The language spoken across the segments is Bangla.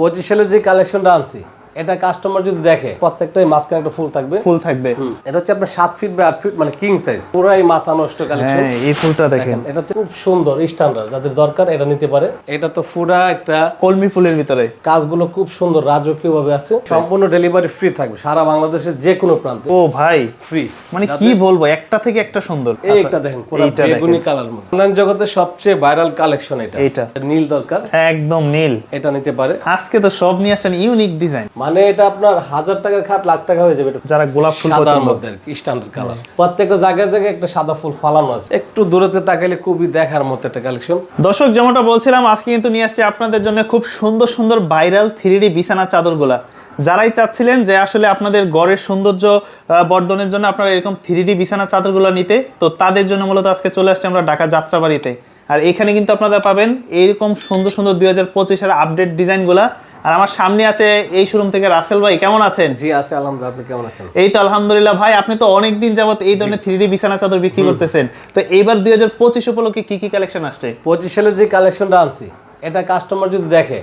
পঁচিশ সালে যে কালেকশনটা আনছি এটা কাস্টমার যদি দেখে প্রত্যেকটাই মাঝখানে একটা ফুল থাকবে। ফুল থাকবে। এটা হচ্ছে আপনার সাত ফিট বা আট ফিট মানে কিং সাইজ পুরাই মাথা নষ্ট কালেকশন হ্যাঁ এই ফুলটা দেখেন। এটা হচ্ছে খুব সুন্দর স্ট্যান্ডার্ড যাদের দরকার এটা নিতে পারে। এটা তো পুরা একটা কলমি ফুলের ভিতরে। কাজগুলো খুব সুন্দর রাজকীয় ভাবে আছে। সম্পূর্ণ ডেলিভারি ফ্রি থাকবে সারা বাংলাদেশের যে কোনো প্রান্তে। ও ভাই ফ্রি মানে কি বলব একটা থেকে একটা সুন্দর। এই একটা দেখেন পুরো এইটা দেখেন। বেগুনি কালার মধ্যে। অনলাইন জগতে সবচেয়ে ভাইরাল কালেকশন এটা। এটা নীল দরকার। একদম নীল। এটা নিতে পারে। আজকে তো সব নিয়ে আসছেন ইউনিক ডিজাইন মানে এটা আপনার হাজার টাকার খাট লাখ টাকা হয়ে যাবে। যারা গোলাপ ফুল সাদার মধ্যে আর কি স্ট্যান্ডার্ড কালার প্রত্যেকটা জায়গায় জায়গায় একটা সাদা ফুল ফালানো আছে। একটু দূরেতে তাকাইলে খুবই দেখার মতো একটা কালেকশন দর্শক যেমনটা বলছিলাম আজকে কিন্তু নিয়ে আসছি আপনাদের জন্য খুব সুন্দর সুন্দর ভাইরাল থ্রি বিছানা চাদরগুলা। যারাই চাচ্ছিলেন যে আসলে আপনাদের গড়ের সৌন্দর্য বর্ধনের জন্য আপনারা এরকম থ্রি বিছানা চাদরগুলো নিতে তো তাদের জন্য মূলত আজকে চলে আসছে আমরা ঢাকা যাত্রাবাড়িতে। আর এখানে কিন্তু আপনারা পাবেন এরকম সুন্দর সুন্দর দুই হাজার পঁচিশের আপডেট ডিজাইনগুলা আর আমার সামনে আছে এই শোরুম থেকে রাসেল ভাই কেমন আছেন? জি আছে আলহামদুলিল্লাহ আপনি কেমন আছেন? এই তো আলহামদুলিল্লাহ ভাই আপনি তো অনেক দিন যাবত এই ধরনের থ্রি বিছানা চাদর বিক্রি করতেছেন। তো এইবার দুই হাজার পঁচিশ উপলক্ষে কি কি কালেকশন আসছে? পঁচিশ সালে যে কালেকশনটা আনছি এটা কাস্টমার যদি দেখে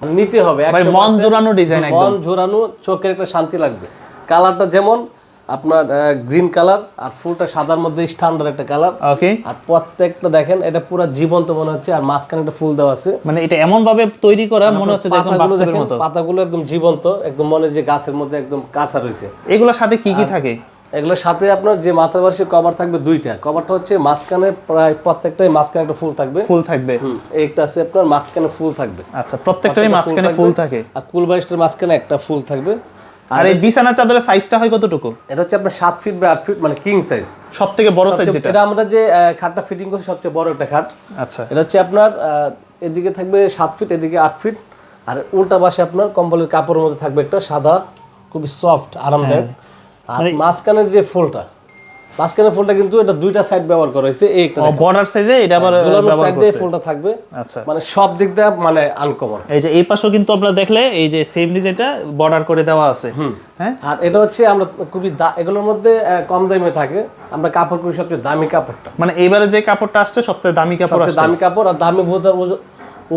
নিতে হবে ভাই 100% মন জোরানো ডিজাইন একদম। মন জোরানো চোখের একটা শান্তি লাগবে। কালারটা যেমন আপনার গ্রিন কালার আর ফুলটা সাদার মধ্যে স্ট্যান্ডার্ড একটা কালার ওকে আর প্রত্যেকটা দেখেন এটা পুরো জীবন্ত মনে হচ্ছে আর মাঝখানে একটা ফুল দেওয়া আছে। মানে এটা এমন ভাবে তৈরি করা মনে হচ্ছে যে একদম বাস্তবের মতো। পাতাগুলো একদম জীবন্ত একদম মনে যে গাছের মধ্যে একদম কাঁচা রয়েছে। এগুলোর সাথে কি কি থাকে? এগুলোর সাথে আপনার যে মাথাবাসী কভার থাকবে দুইটা। কভারটা হচ্ছে মাঝখানে প্রায় প্রত্যেকটাই মাঝখানে একটা ফুল থাকবে। ফুল থাকবে। একটা আছে আপনার মাঝখানে ফুল থাকবে। আচ্ছা প্রত্যেকটাই মাঝখানে ফুল থাকে। আর কুল বাইশটার মাঝখানে একটা ফুল থাকবে। আর এই বিছানা চাদরের সাইজটা হয় কতটুকু? এটা হচ্ছে আপনার সাত ফিট বা আট ফিট মানে কিং সাইজ সব থেকে বড় সাইজ যেটা? এটা আমরা যে খাটটা ফিটিং করছি সবচেয়ে বড় একটা খাট। আচ্ছা। এটা হচ্ছে আপনার এদিকে থাকবে সাত ফিট এদিকে আট ফিট আর উল্টা পাশে আপনার কম্বলের কাপড়ের মধ্যে থাকবে একটা সাদা খুবই সফট আরামদায়ক। আর মানে মাঝখানের যে ফুলটা মাঝখানের ফুলটা কিন্তু এটা দুইটা সাইড ব্যবহার করা হয়েছে এই একটা বর্ডার সাইজে এটা আবার সাইড দিয়ে করছে। ফুলটা থাকবে। আচ্ছা। মানে সব দিক দিয়ে মানে আনকমন এই যে এই পাশেও কিন্তু আপনারা দেখলে এই যে সেম ডিজাইনটা বর্ডার করে দেওয়া আছে। হ্যাঁ? আর এটা হচ্ছে আমরা খুবই এগুলোর মধ্যে কম দামে থাকে। আমরা কাপড় করি সবচেয়ে দামি কাপড়টা। মানে এবারে যে কাপড়টা আসছে সবচেয়ে দামি কাপড় আসছে। দামি কাপড় আর দামি বোঝার বোঝা-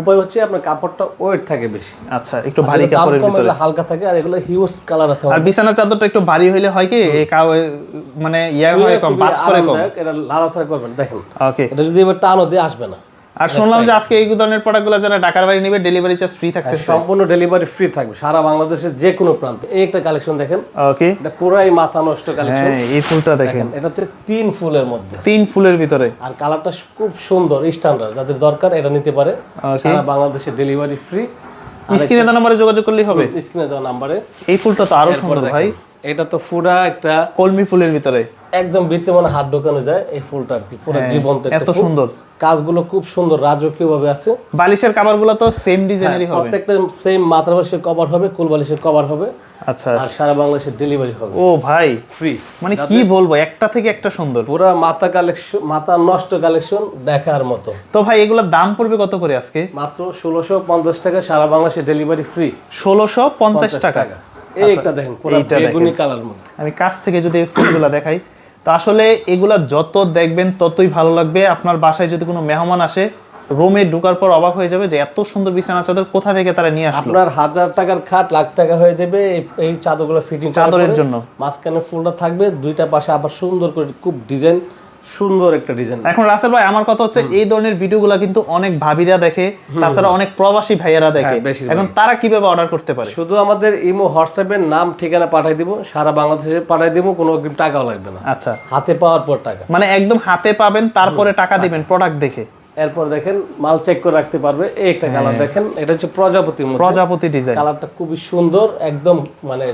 উপায় হচ্ছে আপনার কাপড়টা ওয়েট থাকে বেশি। আচ্ছা একটু ভারী কাপড়ের ভিতরে। হালকা থাকে আর এগুলো হিউজ কালার আছে। আর বিছানার চাদরটা একটু ভারী হইলে হয় কি মানে ইয়া হয় কম বাজ করে কম। এটা লাড়াচাড়া করবেন দেখেন। ওকে এটা যদি এবার টানো যে আসবে না। আর শুনলাম যে আজকে এই ধরনের প্রোডাক্টগুলো যারা ঢাকার বাইরে নেবে ডেলিভারি চার্জ ফ্রি থাকতেছে। সম্পূর্ণ ডেলিভারি ফ্রি থাকবে সারা বাংলাদেশের যে কোনো প্রান্তে। এই একটা কালেকশন দেখেন। ওকে এটা পুরাই মাথা নষ্ট কালেকশন হ্যাঁ এই ফুলটা দেখেন এটা হচ্ছে তিন ফুলের মধ্যে। তিন ফুলের ভিতরে। আর কালারটা খুব সুন্দর স্ট্যান্ডার্ড যাদের দরকার এটা নিতে পারে। সারা বাংলাদেশে ডেলিভারি ফ্রি স্ক্রিনে তো নাম্বারে যোগাযোগ করলেই হবে। স্ক্রিনে দেওয়া নাম্বারে এই ফুলটা তো আরও সুন্দর ভাই। এটা তো ফুরা একটা কলমি ফুলের ভিতরে। একদম ভিতরে মানে হাত ঢোকানো যায় এই ফুলটা আর কি পুরো জীবন্ত হ্যাঁ, এত সুন্দর। কাজগুলো খুব সুন্দর রাজকীয় ভাবে আছে। বালিশের কাভারগুলো তো সেম ডিজাইনেরই হবে। প্রত্যেকটা সেম মাথার বালিশের কভার হবে কুল বালিশের কভার হবে। আচ্ছা। আর সারা বাংলাদেশের ডেলিভারি হবে। ও ভাই ফ্রি মানে কি বলব একটা থেকে একটা সুন্দর। পুরা মাথা কালেকশন মাথা নষ্ট কালেকশন দেখার মতো। তো ভাই এগুলোর দাম পড়বে কত করে আজকে? মাত্র ষোলোশো পঞ্চাশ টাকা সারা বাংলাদেশে ডেলিভারি ফ্রি ষোলোশো পঞ্চাশ টাকা। এই দেখেন এইটা বেগুনি কালার আমি কাছ থেকে যদি ফুলগুলা দেখাই তো আসলে এগুলা যত দেখবেন ততই ভালো লাগবে। আপনার বাসায় যদি কোনো মেহমান আসে রোমে ঢোকার পর অবাক হয়ে যাবে যে এত সুন্দর বিছানা চাদর কোথা থেকে তারা নিয়ে আসলো? আপনার হাজার টাকার খাট লাখ টাকা হয়ে যাবে এই- এই চাদরগুলো ফিটিং চাদরের জন্য। মাঝখানে ফুলটা থাকবে দুইটা পাশে আবার সুন্দর করে খুব ডিজাইন সুন্দর একটা ডিজাইন এখন রাসেল ভাই আমার কথা হচ্ছে এই ধরনের ভিডিওগুলো কিন্তু অনেক ভাবিরা দেখে তাছাড়া অনেক প্রবাসী ভাইয়েরা দেখে। হ্যাঁ, এখন তারা কীভাবে অর্ডার করতে পারে? শুধু আমাদের ইমো হোয়াটসঅ্যাপের নাম ঠিকানা পাঠাই দিব সারা বাংলাদেশে পাঠাই দিব কোনো টাকাও লাগবে না। আচ্ছা। হাতে পাওয়ার পর টাকা। মানে একদম হাতে পাবেন তারপরে টাকা দিবেন প্রোডাক্ট দেখে। এরপর দেখেন মাল চেক করে রাখতে পারবে এই একটা কালার হ্যাঁ। দেখেন এটা হচ্ছে প্রজাপতি প্রজাপতি ডিজাইন কালারটা খুবই সুন্দর একদম মানে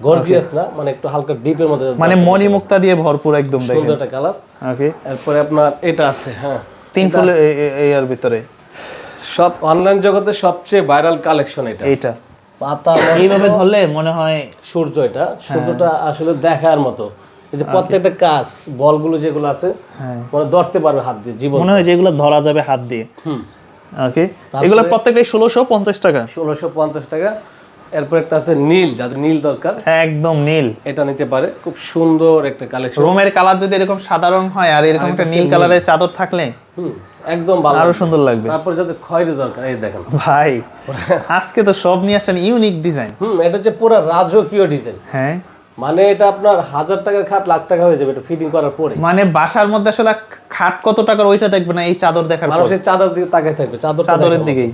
গর্জিয়াস না মানে একটু হালকা ডিপের মধ্যে মানে মণি মুক্তা দিয়ে ভরপুর একদম সুন্দর একটা কালার ওকে এরপরে আপনার এটা আছে হ্যাঁ। তিন এই এর ভিতরে। সব অনলাইন জগতে সবচেয়ে ভাইরাল কালেকশন এটা। এইটা। পাতা এইভাবে ধরলে মনে হয় সূর্য এটা। সূর্যটা আসলে দেখার মতো। এই যে প্রত্যেকটা কাজ বলগুলো যেগুলো আছে মানে ধরতে পারবে হাত দিয়ে জীবন মনে হয় যে এগুলো ধরা যাবে হাত দিয়ে। হুম। ওকে এগুলো প্রত্যেকটাই ষোলোশো পঞ্চাশ টাকা। ষোলোশো পঞ্চাশ টাকা। এরপর একটা আছে নীল যাদের নীল দরকার। একদম নীল। এটা নিতে পারে। খুব সুন্দর একটা কালেকশন রুমের কালার যদি এরকম সাদা রং হয় আর এরকম একটা নীল কালারের চাদর থাকলে একদম ভালো আরও সুন্দর লাগবে। তারপর যাদের খয়েরি দরকার এই দেখেন। ভাই আজকে তো সব নিয়ে আসছেন ইউনিক ডিজাইন হুম এটা হচ্ছে পুরো রাজকীয় ডিজাইন হ্যাঁ। মানে এটা আপনার হাজার টাকার খাট লাখ টাকা হয়ে যাবে এটা ফিটিং করার পরে। মানে বাসার মধ্যে আসলে খাট কত টাকার ওইটা দেখবে না এই চাদর দেখার পর। মানুষের চাদর দিকে তাকায় থাকবে চাদর চাদরের দিকেই।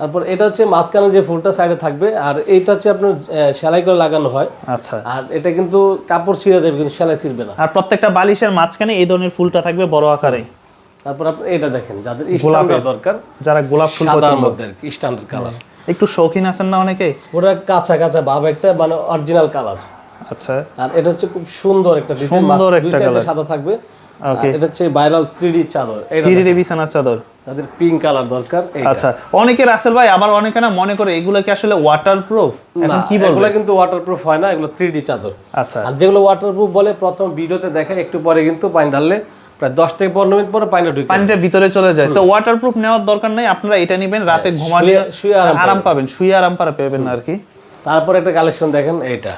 তারপর এটা হচ্ছে মাঝখানে যে ফুলটা সাইডে থাকবে আর এইটা হচ্ছে আপনার সেলাই করে লাগানো হয়। আচ্ছা। আর এটা কিন্তু কাপড় ছিঁড়ে যাবে কিন্তু সেলাই ছিঁড়বে না। আর প্রত্যেকটা বালিশের মাঝখানে এই ধরনের ফুলটা থাকবে বড় আকারে। তারপর আপনি এটা দেখেন যাদের স্ট্যান্ডার্ড দরকার যারা গোলাপ ফুল পছন্দ মধ্যে আর কি স্ট্যান্ডার্ড কালার একটু শৌখিন আছেন না অনেকে? পুরো কাঁচা কাঁচা ভাব একটা মানে অরিজিনাল কালার আচ্ছা। আর এটা হচ্ছে খুব সুন্দর একটা ডিজাইন সুন্দর একটা colour। সাদা থাকবে. এটা হচ্ছে ভাইরাল থ্রি চাদর। এটা থ্রি বিছানার চাদর। তাদের পিঙ্ক কালার দরকার আচ্ছা অনেকে রাসেল ভাই আবার অনেকে না মনে করে এগুলো কি আসলে ওয়াটার প্রুফ এখন কি বলব? এগুলো কিন্তু ওয়াটারপ্রুফ হয় না এগুলো থ্রি চাদর। আচ্ছা। আর যেগুলো ওয়াটারপ্রুফ বলে প্রথম ভিডিওতে দেখায় একটু পরে কিন্তু পানি ঢাললে প্রায় দশ থেকে পনেরো মিনিট পরে পানিটা ঢুকে পানিটা ভিতরে চলে যায়। তো ওয়াটার প্রুফ নেওয়ার দরকার নাই আপনারা এটা নেবেন রাতে ঘুমালে শুয়ে- আরাম পাবেন। শুয়ে আরাম পাবেন আর কি। তারপর একটা কালেকশন দেখেন এইটা।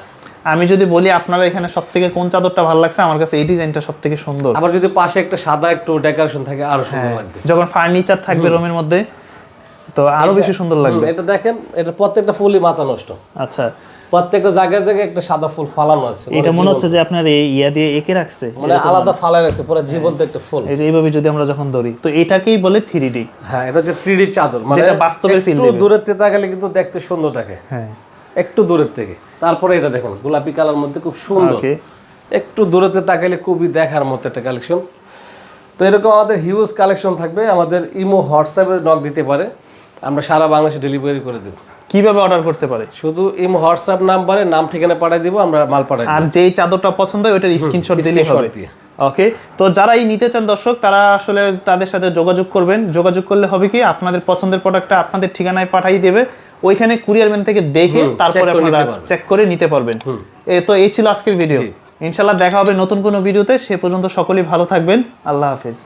আমি যদি বলি আপনারা এখানে সব থেকে কোন চাদরটা ভালো লাগছে আমার কাছে এই ডিজাইনটা সব থেকে সুন্দর। আবার যদি পাশে একটা সাদা একটু ডেকোরেশন থাকে আরও সুন্দর লাগবে। যখন ফার্নিচার থাকবে রুমের মধ্যে তো আরও বেশি সুন্দর লাগবে। এটা দেখেন এটা প্রত্যেকটা ফুলই মাথা নষ্ট। আচ্ছা। প্রত্যেকটা জায়গায় জায়গায় একটা সাদা ফুল ফালানো আছে এটা মনে হচ্ছে যে আপনার এই ইয়া দিয়ে এঁকে রাখছে মানে আলাদা ফালাই রাখছে পুরো জীবন্ত একটা ফুল। এই যে এইভাবে যদি আমরা যখন ধরি তো এটাকেই বলে থ্রি ডি হ্যাঁ এটা হচ্ছে থ্রি চাদর মানে যেটা বাস্তবের feel একটু দূরের থেকে তাকালে কিন্তু দেখতে সুন্দর দেখে হ্যাঁ। একটু দূরের থেকে। তারপরে এটা দেখুন গোলাপি কালার মধ্যে খুব সুন্দর। একটু দূরেতে তাকাইলে খুবই দেখার মতো একটা কালেকশন। তো এরকম আমাদের হিউজ কালেকশন থাকবে আমাদের ইমো হোয়াটসঅ্যাপে নক দিতে পারে। আমরা সারা বাংলাদেশে ডেলিভারি করে দেব। কীভাবে অর্ডার করতে পারে? শুধু ইমো হোয়াটসঅ্যাপ নাম্বারে নাম ঠিকানা পাঠিয়ে দিব আমরা মাল পাঠাই আর যেই চাদরটা পছন্দ হয় ওইটার স্ক্রিনশট দিলেই screenshot হবে। ওকে তো যারা এই নিতে চান দর্শক তারা আসলে তাদের সাথে যোগাযোগ করবেন। যোগাযোগ করলে হবে কি আপনাদের পছন্দের প্রোডাক্টটা আপনাদের ঠিকানায় পাঠিয়ে দেবে। ওইখানে কুরিয়ার ম্যান থেকে দেখে তারপরে আপনারা চেক করে নিতে পারবেন। এ তো এই ছিল আজকের ভিডিও ইনশাল্লাহ দেখা হবে নতুন কোনো ভিডিওতে সে পর্যন্ত সকলেই ভালো থাকবেন। আল্লাহ হাফেজ।